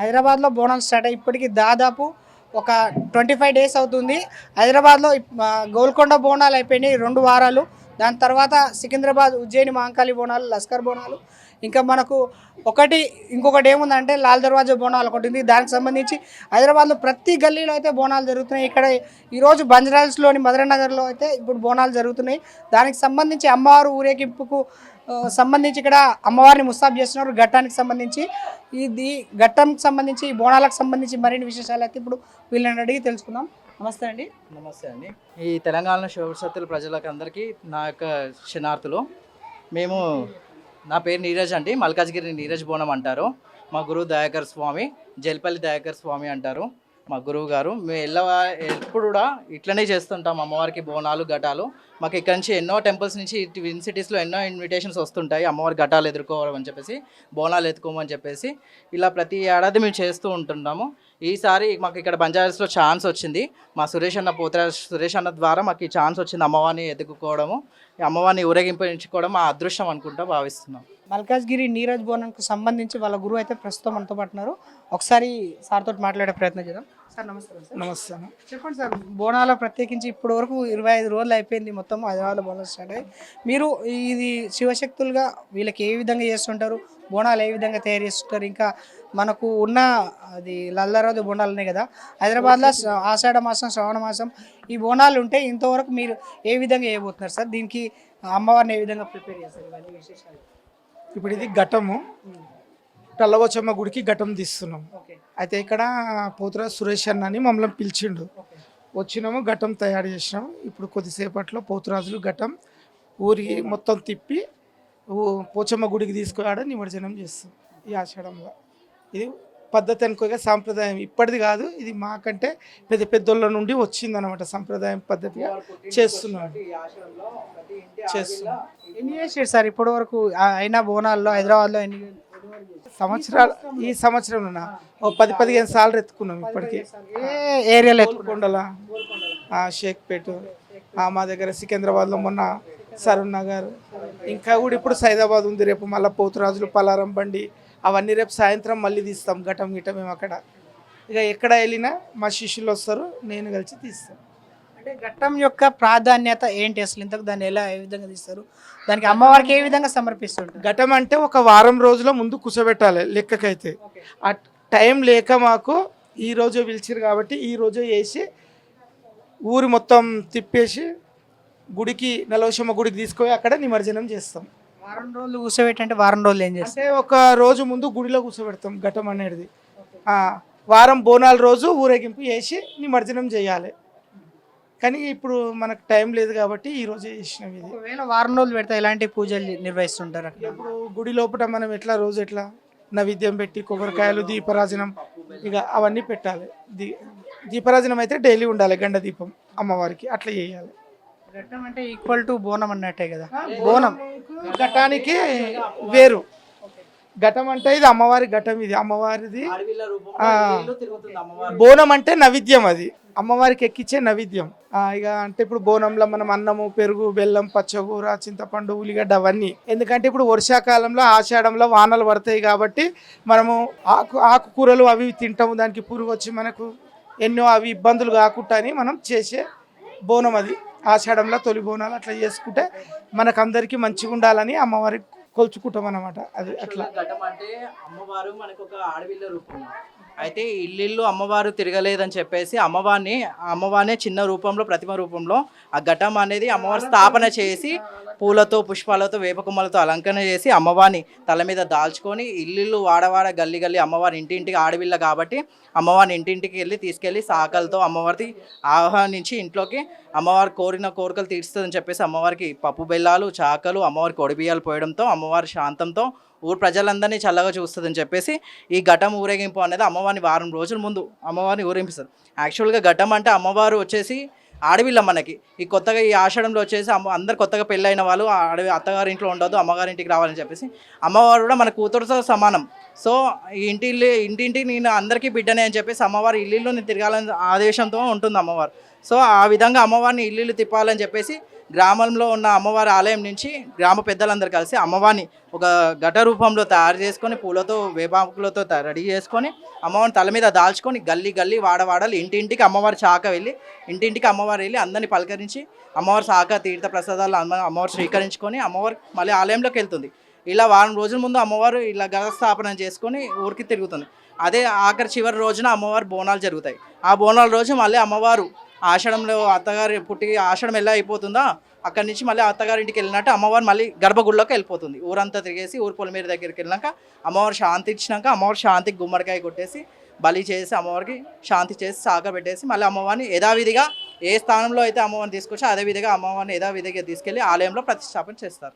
హైదరాబాద్లో బోనాలు స్టార్ట్ అయ్యి ఇప్పటికి దాదాపు ఒక ట్వంటీ ఫైవ్ డేస్ అవుతుంది. హైదరాబాద్లో గోల్కొండ బోనాలు అయిపోయినాయి రెండు వారాలు. దాని తర్వాత సికింద్రాబాద్ ఉజ్జయిని మహంకాళి బోనాలు లస్కర్ బోనాలు. ఇంకా మనకు ఒకటి ఇంకొకటి ఏముందంటే లాల్ దర్వాజా బోనాలు ఒకటి ఉంది. దానికి సంబంధించి హైదరాబాద్లో ప్రతి గల్లీలో అయితే బోనాలు జరుగుతున్నాయి. ఇక్కడ ఈరోజు బంజరాల్స్లోని మధురనగర్లో అయితే ఇప్పుడు బోనాలు జరుగుతున్నాయి. దానికి సంబంధించి అమ్మవారు ఊరేగింపుకు సంబంధించి ఇక్కడ అమ్మవారిని ముస్తాబ్ చేస్తున్నారు. ఘట్టానికి సంబంధించి ఇది ఘట్టంకి సంబంధించి బోనాలకు సంబంధించి మరిన్ని విశేషాలు అయితే ఇప్పుడు వీళ్ళని అడిగి తెలుసుకుందాం. నమస్తే అండి. నమస్తే అండి. ఈ తెలంగాణ శివసత్తుల ప్రజలకు అందరికీ నా యొక్క క్షణార్థులు మేము నా పేరు నీరజ్ అండి. మల్కాజ్గిరి నీరజ్ బోనం అంటారు. మా గురువు దయాకర్ స్వామి జల్పల్లి దయాకర్ స్వామి అంటారు. మా గురువు గారు మేము ఎల్ల ఎప్పుడు కూడా ఇట్లనే చేస్తుంటాం అమ్మవారికి బోనాలు ఘటాలు. మాకు ఇక్కడ నుంచి ఎన్నో టెంపుల్స్ నుంచి ఇటు విన్ సిటీస్లో ఎన్నో ఇన్విటేషన్స్ వస్తుంటాయి. అమ్మవారి ఘటాలు ఎదుర్కోవడం అని చెప్పేసి బోనాలు ఎత్తుకోమని చెప్పేసి ఇలా ప్రతి ఏడాది మేము చేస్తూ ఉంటున్నాము. ఈసారి మాకు ఇక్కడ బంజారాస్లో ఛాన్స్ వచ్చింది. మా సురేష్ అన్న పోతరాజ్ సురేష్ అన్న ద్వారా మాకు ఈ ఛాన్స్ వచ్చింది అమ్మవారిని ఎదుర్కోవడము. ఈ అమ్మవారిని ఊరేగింపించుకోవడం మా అదృష్టం అనుకుంటా భావిస్తున్నాం. మల్కాజ్గిరి నీరజ్ బోనానికి సంబంధించి వాళ్ళ గురువు అయితే ప్రస్తుతం మనతో పాటు ఉన్నారు. ఒకసారి సార్ తోటి మాట్లాడే ప్రయత్నం చేద్దాం. సార్ నమస్కారం సార్. నమస్తే. చెప్పండి సార్ బోనాల ప్రత్యేకించి ఇప్పటి వరకు ఇరవై ఐదు రోజులు అయిపోయింది మొత్తం హైదరాబాద్లో బోనాలు స్టార్ట్ అయ్యి మీరు ఇది శివశక్తులుగా వీళ్ళకి ఏ విధంగా చేస్తుంటారు? బోనాలు ఏ విధంగా తయారు చేస్తుంటారు? ఇంకా మనకు ఉన్న అది లల్లరాజు బోనాలు ఉన్నాయి కదా హైదరాబాద్లో ఆషాఢ మాసం శ్రావణ మాసం ఈ బోనాలు ఉంటే ఇంతవరకు మీరు ఏ విధంగా చేయబోతున్నారు సార్? దీనికి అమ్మవారిని ఏ విధంగా ప్రిపేర్ చేస్తారు? ఇవన్నీ విశేషాలు. ఇప్పుడు ఇది ఘటము. టల్లవచ్చమ్మ గుడికి ఘటం తీస్తున్నాం. అయితే ఇక్కడ పోతురాజు సురేష్ అన్న అని మమ్మల్ని పిలిచిండు. వచ్చినాము ఘటం తయారు చేసినాం. ఇప్పుడు కొద్దిసేపట్లో పోతురాజులు ఘటం ఊరికి మొత్తం తిప్పి పోచమ్మ గుడికి తీసుకురాడ నిమజ్జనం చేస్తాం ఈ ఆషాఢంలో. ఇది పద్ధతి అనుకోగా సాంప్రదాయం ఇప్పటిది కాదు. ఇది మాకంటే పెద్ద పెద్దోళ్ళ నుండి వచ్చిందనమాట సంప్రదాయం పద్ధతిగా చేస్తున్నాం చేస్తున్నాం ఎన్ని చేసారు సార్ ఇప్పటి వరకు అయినా బోనాల్లో హైదరాబాద్లో ఎన్ని సంవత్సరాలు ఈ సంవత్సరంలో ఓ పది పదిహేను సార్లు ఎత్తుకున్నాం ఇప్పటికి. ఏ ఏరియాలో కొండల షేక్పేట్. మా దగ్గర సికింద్రాబాద్లో మొన్న సరూర్ నగర్. ఇంకా కూడా ఇప్పుడు సైదాబాద్ ఉంది రేపు మళ్ళీ పోతురాజులు పలారం బండి అవన్నీ రేపు సాయంత్రం మళ్ళీ తీస్తాం. ఘటం గిటం మేము అక్కడ. ఇక ఎక్కడ వెళ్ళినా మా శిష్యులు వస్తారు నేను కలిసి తీస్తాం అంటే ఘట్టం యొక్క ప్రాధాన్యత ఏంటి అసలు? ఇంతకు దాన్ని ఎలా ఏ విధంగా తీస్తారు? దానికి అమ్మవారికి ఏ విధంగా సమర్పిస్తుంటారు? ఘటం అంటే ఒక వారం రోజుల ముందు కూర్చోబెట్టాలి లెక్కకైతే. ఆ టైం లేక మాకు ఈ రోజు పిలిచిరు కాబట్టి ఈ రోజు వేసి ఊరి మొత్తం తిప్పేసి గుడికి నలవశమ్మ గుడికి తీసుకుపోయి అక్కడ నిమజ్జనం చేస్తాం. వారం రోజులు కూర్చోబెట్టి అంటే వారం రోజులు ఏం చేస్తారు అంటే ఒక రోజు ముందు గుడిలో కూర్చోబెడతాం ఘటం అనేది. ఆ, వారం బోనాల రోజు ఊరేగింపు చేసి నిమజ్జనం చేయాలి. కానీ ఇప్పుడు మనకు టైం లేదు కాబట్టి ఈ రోజే చేసినాం ఇది. ఒకవేళ వారం రోజులు పెడితే ఎలాంటి పూజలు నిర్వహిస్తుంటారు అక్కడ? ఇప్పుడు గుడి లోపల మనం ఎట్లా రోజు ఎట్లా నైవేద్యం పెట్టి కొబ్బరికాయలు దీపరాజనం ఇక అవన్నీ పెట్టాలి. దీ దీపరాజనం అయితే డైలీ ఉండాలి గండ దీపం అమ్మవారికి అట్లా చేయాలి. ఘట్టం అంటే ఈక్వల్ టు బోనం అన్నట్టే కదా. బోనం ఘటానికి వేరు. ఘటం అంటే ఇది అమ్మవారి ఘటం ఇది అమ్మవారిది బోనం అంటే నైవేద్యం అది. అమ్మవారికి ఎక్కించే నైవేద్యం. ఆ, ఇక అంటే ఇప్పుడు బోనంలో మనం అన్నము పెరుగు బెల్లం పచ్చగూర చింతపండు ఉల్లిగడ్డ అవన్నీ. ఎందుకంటే ఇప్పుడు వర్షాకాలంలో ఆషాఢంలో వానలు పడతాయి కాబట్టి మనము ఆకు ఆకుకూరలు అవి తింటాము. దానికి పురుగు వచ్చి మనకు ఎన్నో అవి ఇబ్బందులు కాకుండా అని మనం చేసే బోనం అది. ఆషాఢంలో తొలి బోనాలు అట్లా చేసుకుంటే మనకు అందరికీ మంచిగా ఉండాలని అమ్మవారికి కొలుచుకుంటాం అనమాట అది అట్లా. ఘటం అంటే అమ్మవారు మనకు ఒక ఆడవిల్ల రూపం. అయితే ఇల్లు అమ్మవారు తిరగలేదని చెప్పేసి అమ్మవారిని అమ్మవారినే చిన్న రూపంలో ప్రతిమ రూపంలో ఆ ఘటం అనేది అమ్మవారి స్థాపన చేసి పూలతో పుష్పాలతో వేపకొమ్మలతో అలంకరణ చేసి అమ్మవారిని తల మీద దాల్చుకొని ఇల్లు వాడవాడ గల్లి గల్లి అమ్మవారి ఇంటింటికి ఆడవిల్ల కాబట్టి అమ్మవారిని ఇంటింటికి వెళ్ళి తీసుకెళ్ళి సాకలతో అమ్మవారికి ఆహ్వానించి ఇంట్లోకి అమ్మవారి కోరిన కోరికలు తీరుస్తుందని చెప్పేసి అమ్మవారికి పప్పు బెల్లాలు చాకలు అమ్మవారికి ఒడిబియ్యాలు పోయడంతో అమ్మవారి శాంతంతో ఊరు ప్రజలందరినీ చల్లగా చూస్తుందని చెప్పేసి ఈ ఘటం ఊరేగింపు అనేది అమ్మవారిని వారం రోజుల ముందు అమ్మవారిని ఊరేగింపిస్తారు. యాక్చువల్గా ఘటం అంటే అమ్మవారు వచ్చేసి ఆడవిల్ల మనకి. ఈ కొత్తగా ఈ ఆషాఢంలో వచ్చేసి అమ్మ అందరు కొత్తగా పెళ్ళైన వాళ్ళు ఆడవి అత్తగారి ఇంట్లో ఉండదు అమ్మగారి ఇంటికి రావాలని చెప్పేసి అమ్మవారు కూడా మన కూతురుతో సమానం. సో ఇంటి ఇంటింటి నేను అందరికీ బిడ్డనే అని చెప్పేసి అమ్మవారి ఇల్లు నేను తిరగాలని ఆదేశంతో ఉంటుంది అమ్మవారు. సో ఆ విధంగా అమ్మవారిని ఇల్లు తిప్పాలని చెప్పేసి గ్రామంలో ఉన్న అమ్మవారి ఆలయం నుంచి గ్రామ పెద్దలందరూ కలిసి అమ్మవారిని ఒక ఘట రూపంలో తయారు చేసుకొని పూలతో వేపాకులతో రెడీ చేసుకొని అమ్మవారిని తల మీద దాల్చుకొని గల్లీ గల్లీ వాడవాడాలి ఇంటింటికి అమ్మవారి శాఖ వెళ్ళి ఇంటింటికి అమ్మవారు వెళ్ళి అందరిని పలకరించి అమ్మవారి శాఖ తీర్థ ప్రసాదాలు అమ్మవారు స్వీకరించుకొని అమ్మవారు మళ్ళీ ఆలయంలోకి వెళ్తుంది. ఇలా వారం రోజుల ముందు అమ్మవారు ఇలా స్థాపన చేసుకొని ఊరికి తిరుగుతుంది. అదే ఆఖరి చివరి రోజున అమ్మవారు బోనాలు జరుగుతాయి. ఆ బోనాల రోజు మళ్ళీ అమ్మవారు ఆషాఢంలో అత్తగారి పుట్టి ఆషాఢం ఎలా అయిపోతుందో అక్కడి నుంచి మళ్ళీ అత్తగారింటికి వెళ్ళినట్టు అమ్మవారు మళ్ళీ గర్భగుడిలోకి వెళ్ళిపోతుంది. ఊరంతా తిరిగేసి ఊరు పొలిమేర దగ్గరికి వెళ్ళినాక అమ్మవారు శాంతి ఇచ్చినాక అమ్మవారు శాంతికి గుమ్మడికాయ కొట్టేసి బలి చేసి అమ్మవారికి శాంతి చేసి సాగ పెట్టేసి మళ్ళీ అమ్మవారిని యథావిధిగా ఏ స్థానంలో అయితే అమ్మవారిని తీసుకొచ్చి అదే విధంగా అమ్మవారిని యథావిధిగా తీసుకెళ్ళి ఆలయంలో ప్రతిష్టాపన చేస్తారు.